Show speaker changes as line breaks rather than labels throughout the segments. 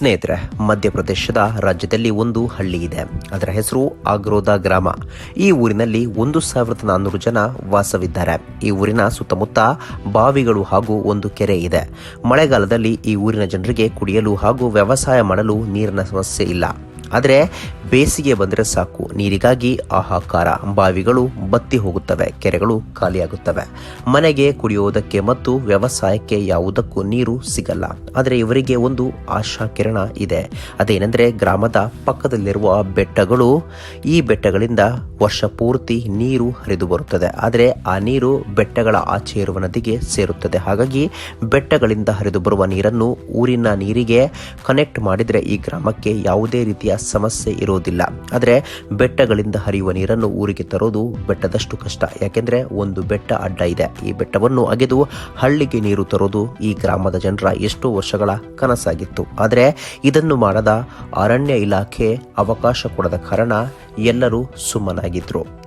ಸ್ನೇಹಿತರೆ, ಮಧ್ಯಪ್ರದೇಶದ ರಾಜ್ಯದಲ್ಲಿ ಒಂದು ಹಳ್ಳಿ ಇದೆ. ಅದರ ಹೆಸರು ಆಗ್ರೋದ ಗ್ರಾಮ. ಈ ಊರಿನಲ್ಲಿ ಒಂದು ಸಾವಿರದ ನಾನ್ನೂರು ಜನ ವಾಸವಿದ್ದಾರೆ. ಈ ಊರಿನ ಸುತ್ತಮುತ್ತ ಬಾವಿಗಳು ಹಾಗೂ ಒಂದು ಕೆರೆ ಇದೆ. ಮಳೆಗಾಲದಲ್ಲಿ ಈ ಊರಿನ ಜನರಿಗೆ ಕುಡಿಯಲು ಹಾಗೂ ವ್ಯವಸಾಯ ಮಾಡಲು ನೀರಿನ ಸಮಸ್ಯೆ ಇಲ್ಲ. ಆದರೆ ಬೇಸಿಗೆ ಬಂದರೆ ಸಾಕು. ನೀರಿಗಾಗಿ ಆಹಾಕಾರ, ಬಾವಿಗಳು ಬತ್ತಿ ಹೋಗುತ್ತವೆ, ಕೆರೆಗಳು ಖಾಲಿಯಾಗುತ್ತವೆ. ಮನೆಗೆ ಕುಡಿಯುವುದಕ್ಕೆ ಮತ್ತು ವ್ಯವಸಾಯಕ್ಕೆ ಯಾವುದಕ್ಕೂ ನೀರು ಸಿಗಲ್ಲ. ಆದರೆ ಇವರಿಗೆ ಒಂದು ಆಶಾ ಕಿರಣ ಇದೆ. ಅದೇನೆಂದರೆ ಗ್ರಾಮದ ಪಕ್ಕದಲ್ಲಿರುವ ಬೆಟ್ಟಗಳು, ಈ ಬೆಟ್ಟಗಳಿಂದ ವರ್ಷ ಪೂರ್ತಿ ನೀರು ಹರಿದು ಬರುತ್ತದೆ. ಆದರೆ ಆ ನೀರು ಬೆಟ್ಟಗಳ ಆಚೆ ಇರುವ ನದಿಗೆ ಸೇರುತ್ತದೆ. ಹಾಗಾಗಿ ಬೆಟ್ಟಗಳಿಂದ ಹರಿದು ಬರುವ ನೀರನ್ನು ಊರಿನ ನೀರಿಗೆ ಕನೆಕ್ಟ್ ಮಾಡಿದರೆ ಈ ಗ್ರಾಮಕ್ಕೆ ಯಾವುದೇ ರೀತಿಯ ಸಮಸ್ಯೆ ಇರೋದಿಲ್ಲ. ಆದರೆ ಬೆಟ್ಟಗಳಿಂದ ಹರಿಯುವ ನೀರನ್ನು ಊರಿಗೆ ತರೋದು ಬೆಟ್ಟದಷ್ಟು ಕಷ್ಟ. ಯಾಕೆಂದರೆ ಒಂದು ಬೆಟ್ಟ ಅಡ್ಡ ಇದೆ. ಈ ಬೆಟ್ಟವನ್ನು ಅಗೆದು ಹಳ್ಳಿಗೆ ನೀರು ತರೋದು ಈ ಗ್ರಾಮದ ಜನರ ಎಷ್ಟೋ ವರ್ಷಗಳ ಕನಸಾಗಿತ್ತು. ಆದರೆ ಇದನ್ನು ಮಾಡದ ಅರಣ್ಯ ಇಲಾಖೆ ಅವಕಾಶ ಕೊಡದ ಕಾರಣ ಎಲ್ಲರೂ ಸುಮ್ಮನಾಗಿದ್ರು.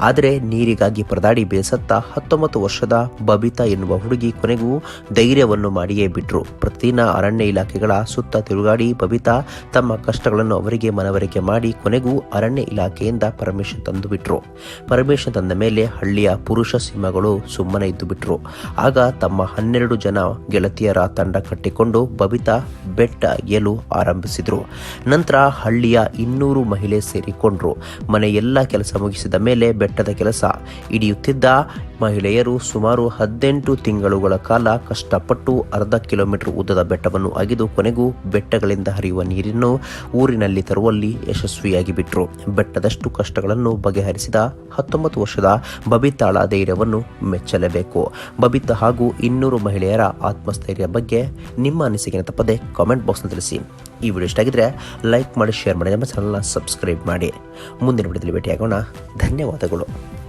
ಆದರೆ ನೀರಿಗಾಗಿ ಪರದಾಡಿ ಬೇಸತ್ತ ಹತ್ತೊಂಬತ್ತು ವರ್ಷದ ಬಬಿತಾ ಎನ್ನುವ ಹುಡುಗಿ ಕೊನೆಗೂ ಧೈರ್ಯವನ್ನು ಮಾಡಿಯೇ ಬಿಟ್ರು. ಪ್ರತಿದಿನ ಅರಣ್ಯ ಇಲಾಖೆಗಳ ಸುತ್ತ ತಿರುಗಾಡಿ ಬಬಿತಾ ತಮ್ಮ ಕಷ್ಟಗಳನ್ನು ಅವರಿಗೆ ಮನವರಿಕೆ ಮಾಡಿ ಕೊನೆಗೂ ಅರಣ್ಯ ಇಲಾಖೆಯಿಂದ ಪರಮೇಶ್ವರ್ ತಂದು ಬಿಟ್ರು. ಪರ್ಮಿಷನ್ ತಂದ ಮೇಲೆ ಹಳ್ಳಿಯ ಪುರುಷ ಸಿಂಹಗಳು ಸುಮ್ಮನೆ ಇದ್ದು ಬಿಟ್ರು. ಆಗ ತಮ್ಮ ಹನ್ನೆರಡು ಜನ ಗೆಳತಿಯರ ತಂಡ ಕಟ್ಟಿಕೊಂಡು ಬಬಿತಾ ಬೆಟ್ಟ ಏಲು ಆರಂಭಿಸಿದ್ರು. ನಂತರ ಹಳ್ಳಿಯ ಇನ್ನೂರು ಮಹಿಳೆ ಸೇರಿಕೊಂಡ್ರು. ಮನೆಯೆಲ್ಲ ಕೆಲಸ ಮುಗಿಸಿದ ಮೇಲೆ ಬೆಟ್ಟದ ಕೆಲಸ ಹಿಡಿಯುತ್ತಿದ್ದ ಮಹಿಳೆಯರು ಸುಮಾರು ಹದಿನೆಂಟು ತಿಂಗಳುಗಳ ಕಾಲ ಕಷ್ಟಪಟ್ಟು ಅರ್ಧ ಕಿಲೋಮೀಟರ್ ಉದ್ದದ ಬೆಟ್ಟವನ್ನು ಅಗೆದು ಕೊನೆಗೂ ಬೆಟ್ಟಗಳಿಂದ ಹರಿಯುವ ನೀರನ್ನು ಊರಿನಲ್ಲಿ ತರುವಲ್ಲಿ ಯಶಸ್ವಿಯಾಗಿ ಬಿಟ್ಟರು ಬೆಟ್ಟದಷ್ಟು ಕಷ್ಟಗಳನ್ನು ಬಗೆಹರಿಸಿದ ಹತ್ತೊಂಬತ್ತು ವರ್ಷದ ಬಬಿತಾಳ ಧೈರ್ಯವನ್ನು ಮೆಚ್ಚಲೇಬೇಕು. ಬಬಿತಾ ಹಾಗೂ ಇನ್ನೂರು ಮಹಿಳೆಯರ ಆತ್ಮಸ್ಥೈರ್ಯ ಬಗ್ಗೆ ನಿಮ್ಮ ಅನಿಸಿಕೆನ ತಪ್ಪದೆ ಕಾಮೆಂಟ್ ಬಾಕ್ಸ್ನ ತಿಳಿಸಿ. ಈ ವಿಡಿಯೋ ಇಷ್ಟ ಆಗಿದ್ರೆ ಲೈಕ್ ಮಾಡಿ ಶೇರ್ ಮಾಡಿ, ನಮ್ಮ ಚಾನಲ್ನ ಸಬ್ಸ್ಕ್ರೈಬ್ ಮಾಡಿ. ಮುಂದಿನ ವಿಡಿಯೋದಲ್ಲಿ ಭೇಟಿಯಾಗೋಣ. ಧನ್ಯವಾದಗಳು.